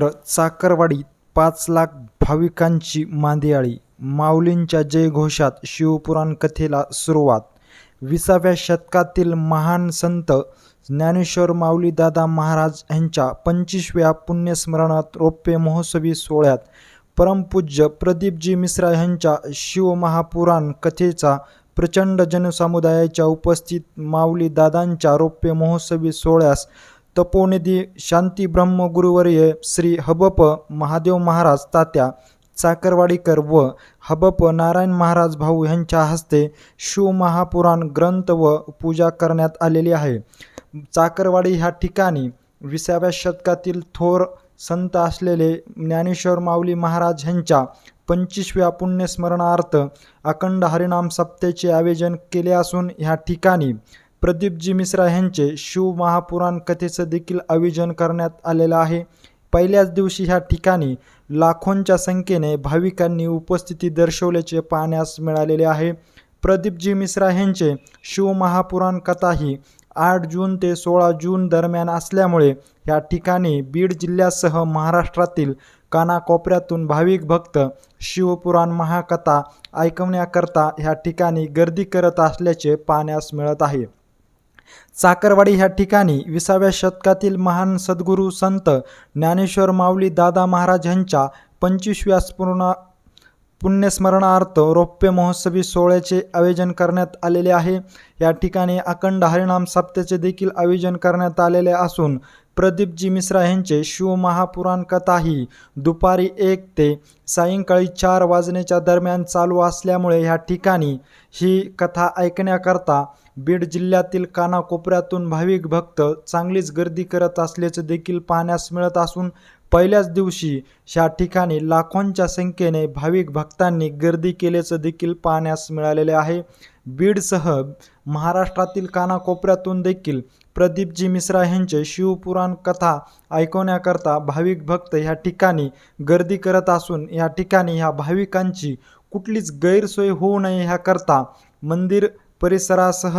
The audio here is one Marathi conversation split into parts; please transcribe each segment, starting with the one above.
पवित्र चाकरवाडीत पाच लाख भाविकांची मांदियाळी माऊलींच्या जयघोषात शिवपुराण कथेला सुरुवात. विसाव्या शतकातील महान संत ज्ञानेश्वर माऊलीदादा महाराज यांच्या पंचवीसव्या पुण्यस्मरणात रौप्य महोत्सवी सोहळ्यात परमपूज्य प्रदीपजी मिश्रा यांच्या शिवमहापुराण कथेचा प्रचंड जनसमुदायाच्या उपस्थित माऊलीदादांच्या रौप्य महोत्सवी सोहळ्यास तपोनिधी शांती ब्रह्मगुरुवर्य श्री हबप महादेव महाराज तात्या चाकरवाडीकर व हबप नारायण महाराज भाऊ यांच्या हस्ते शिवमहापुराण ग्रंथ व पूजा करण्यात आलेली आहे. चाकरवाडी ह्या ठिकाणी विसाव्या शतकातील थोर संत असलेले ज्ञानेश्वर माऊली महाराज यांच्या पंचवीसव्या पुण्यस्मरणार्थ अखंड हरिनाम सप्तेचे आयोजन केले असून ह्या ठिकाणी प्रदीपजी मिश्रा यांचे शिव महापुराण कथेचं देखील आयोजन करण्यात आलेलं आहे. पहिल्याच दिवशी ह्या ठिकाणी लाखोंच्या संख्येने भाविकांनी उपस्थिती दर्शवल्याचे पाहण्यास मिळालेले आहे. प्रदीपजी मिश्रा यांचे शिवमहापुराण कथा ही आठ जून ते सोळा जून दरम्यान असल्यामुळे या ठिकाणी बीड जिल्ह्यासह महाराष्ट्रातील कानाकोपऱ्यातून भाविक भक्त शिवपुराण महाकथा ऐकवण्याकरता ह्या ठिकाणी गर्दी करत असल्याचे पाहण्यास मिळत आहे. चाकरवाडी ह्या ठिकाणी विसाव्या शतकातील महान सद्गुरू संत ज्ञानेश्वर माऊली दादा महाराज यांच्या पंचवीसव्या स्पूर्ण पुण्यस्मरणार्थ रौप्य महोत्सवी सोहळ्याचे आयोजन करण्यात आलेले आहे. या ठिकाणी अखंड हरिनाम सप्त्याचे देखील आयोजन करण्यात आलेले असून प्रदीपजी मिश्रा यांचे शिवमहापुराण कथा ही दुपारी एक ते सायंकाळी चार वाजण्याच्या दरम्यान चालू असल्यामुळे ह्या ठिकाणी ही कथा ऐकण्याकरता बीड जिल्ह्यातील कानाकोपऱ्यातून भाविक भक्त चांगलीच गर्दी करत असल्याचं देखील पाहण्यास मिळत असून पहिल्याच दिवशी ह्या ठिकाणी लाखोंच्या संख्येने भाविक भक्तांनी गर्दी केल्याचं देखील पाहण्यास मिळालेले आहे. बीडसह महाराष्ट्रातील कानाकोपऱ्यातून देखील प्रदीपजी मिश्रा यांचे शिवपुराण कथा ऐकवण्याकरता भाविक भक्त ह्या ठिकाणी गर्दी करत असून या ठिकाणी ह्या भाविकांची कुठलीच गैरसोय होऊ नये ह्याकरता मंदिर परिसरासह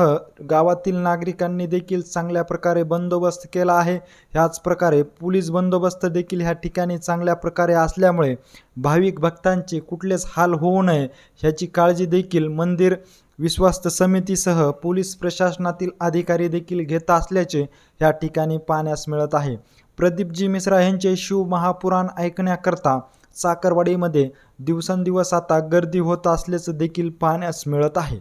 गावातील नागरिकांनी देखील चांगल्या प्रकारे बंदोबस्त केला आहे. ह्याच प्रकारे पोलीस बंदोबस्त देखील ह्या ठिकाणी चांगल्या प्रकारे असल्यामुळे भाविक भक्तांचे कुठलेच हाल होऊ नये ह्याची काळजी देखील मंदिर विश्वस्त समितीसह पोलीस प्रशासनातील अधिकारी देखील घेत असल्याचे या ठिकाणी पाहण्यास मिळत आहे. प्रदीपजी मिश्रा यांचे शिव महापुराण ऐकण्याकरता साखरवाडीमध्ये दिवसेंदिवस आता गर्दी होत असल्याचं देखील पाहण्यास मिळत आहे.